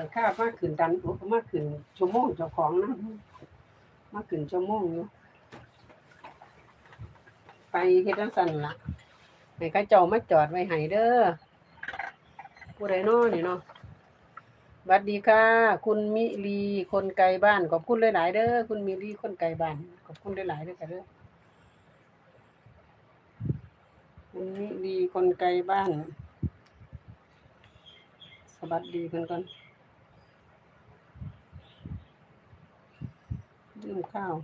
อยข้ามาขึ้นดันโอ้มาขึ้นชั่วโมงเจ้าของนะมาขึ้นชั่วโมงอยู่ไปเฮ็ดจังซั่นล่ะให้เขาเจ้ามาจอดไว้ให้เด้อผู้ใดน้อนี่เนาะสวัสดีค่ะ คุณมิลีคนไกลบ้านขอบคุณหลายๆเด้อคุณมิลีคนไกลบ้านขอบคุณหลายๆเด้อค่ะเด้อคุณมิลีคนไกลบ้านสวัสดีเพิ่นก่อน ดื่มข้าว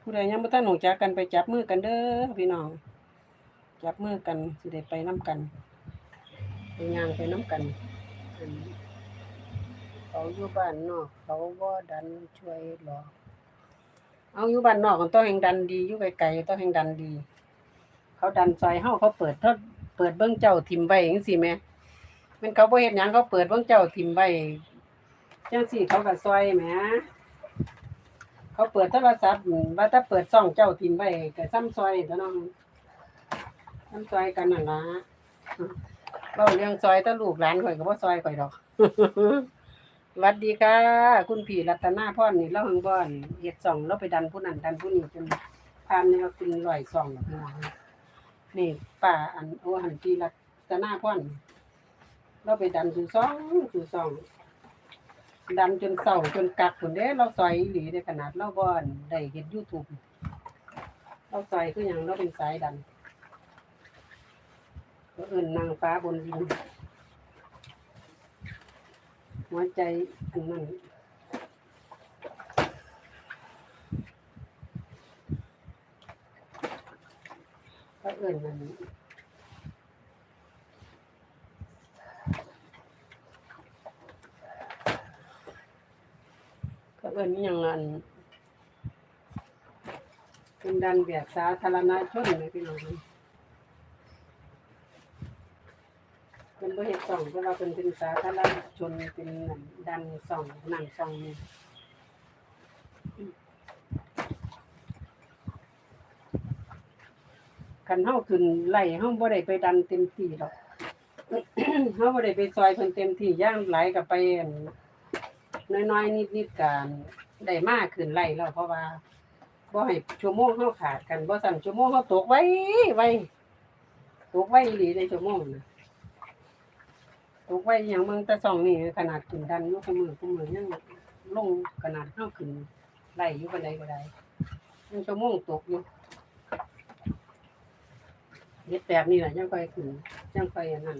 ผู้ใดยังบ่ทันรู้จักกันไปจับมือกันเด้อพี่น้อง จับมือกันสิได้ไปนํกัน ไปย่างไปนํกันอัน เขาอยู่บ้านนอก เขาบ่ดันช่วยหรอกเอาอยู่บ้านนอกก็ต้องแห่งดันดีอยู่ไกลๆต้องแห่งดันดี เขาดันซอยเฮาเขาเปิดเทดเปิดเบิ่งเจ้าทิมไว้จังซี่แหมแม่นเขาบ่เฮ็ดหยังเขาเปิดเบิ่งเจ้าทิมไว้จังซี่เขาก็ซอยแหมเขาเปิดโทรศัพท์ว่าถ้าเปิดช่องเจ้าทิมไว้ก็ซ้ำซอยตัวน้องซ้ำซอยกันนั่นล่ะเว้าเรื่องซอยแต่ลูกหลานข่อยก็บ่ซอยข่อยดอก สวัสดีค่ะ คุณพี่รัตนาพรนี่เล่าหังบ่อนเฮ็ดส่องเราไปดันผู้นั้นดันผู้นี้จนผ่านแนวเป็นร้อยส่องแล้วพี่น้อง นี่ป้าอันโอหันพี่รัตนาพรเราไปดันสู่ซองสู่ซอง ดันจนเศร้าจนกักพุ่นเด้ เราซอยอีหลีได้ขนาดเราบอนได้เฮ็ด YouTube เราซอยคือหยังเราเป็นสายดันก็เอิ้นนางฟ้าบนดินหัวใจอันนั้น ก็เอื่นมันก็เอื่นอย่างนั้นเป็นดันแบบสาธารณชนเลยพี่น้องเป็นบ่เฮ็ดส่องเพราะเราเป็นเป็นสาธารณชนเป็นนั่นดันส่องนั่งส่องนี่ คันเฮาขึ้นไล่เฮาบ่ได้ไปดันเต็มที่หรอก เฮาบ่ได้ไปซอยเพิ่นเต็มที่ย่างไหลก็ไปอั่นน้อยๆนิดๆกันได้มากขึ้นไล่แล้วเพราะว่าบ่ให้ชั่วโมงเฮาขาดกันบ่สั่นชั่วโมงเฮาตกไว้ไว้ตกไว้อีหลีในชั่วโมงน่ะตกไว้อย่างเมืองแต่สองนี่ขนาดขึ้นดันอยู่คู่มือคู่มือยังลงขนาดเฮาขึ้นไล่อยู่ปานใดก็ได้ชั่วโมงตกอยู่ เฮ็ดแบบนี้ล่ะยังค่อยขึ้นยังค่อยอันนั้น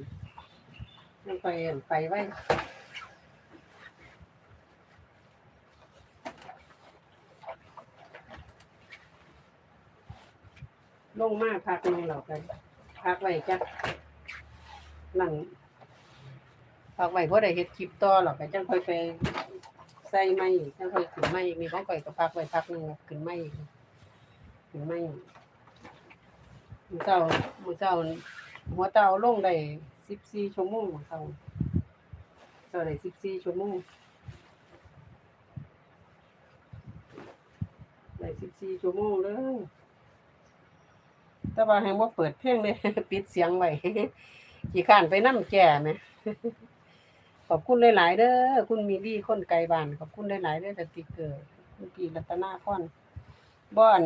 ยังค่อยอันไปไว้ลงมาพักหนึงเรากันพักไว้จักนั่นพักไว้บ่ได้เฮ็ดคลิปต่อหรอกก็จังค่อยไปใส่ไม้อีกจังค่อยขึ้นไม้อีกมีของข่อยก็พักไว้พักนึงขึ้นไม้อีกขึ้นไม้อีก มื้อเช้ามือเช้าหัวเตาลงได้14ชั่วโมงมื้อเช้าเช้าได้14ชั่วโมงได้14ชั่วโมงเลยแต่ว่าแฮงบ่าเปิดเพลงเลยปิดเสียงไว้ขี้ข้านไปนำแก่แหมขอบคุณหลาย ๆ เด้อคุณมิลี่คนไกลบ้านขอบคุณหลาย ๆ เด้อสติเกอร์คุณพี่รัตนาพรบ่อน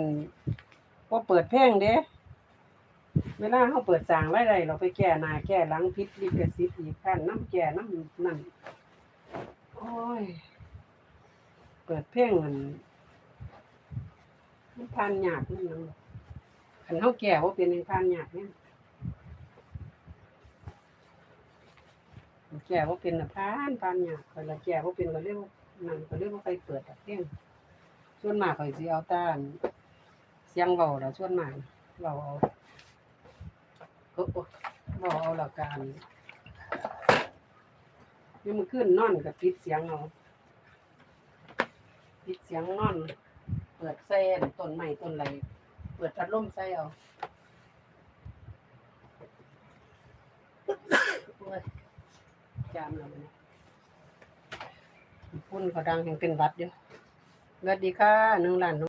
บ่าเปิดเพลงเด้ เวลาเฮาเปิดสางรายได้เราไปแก้หนาแก้หลังผิดลิขสิทธิ์อีกคันน้ำแก้น้ำนั่นโอ้ย เปิดเพลงมันมันผ่านยากนั่นนังคันเฮาแก้บ่าเป็นให้ผ่านยากเนี่ยแก่ว่าเป็นน่ะพานพานหยากข่อยละแก่ว่าเป็นก็เรียกว่านั่นก็เรียกว่าไปเปิดอะเพียงส่วนมากข่อยสิเอาตานเสียงเว้าล่ะส่วนมากเว้าเอา โอ้โอ้เอาและกันนี่มันขึ้นนอนก็ปิดเสียงเอาปิดเสียงนอน เปิดแซ่นต้นไม้ต้นไรเปิดพัดลมใส่เอาโอ้ยจามแล้วมันพุ่นเขาดังแห่งเป็นวัดอยู่สวัสดีค่ะหนึ่งล้าน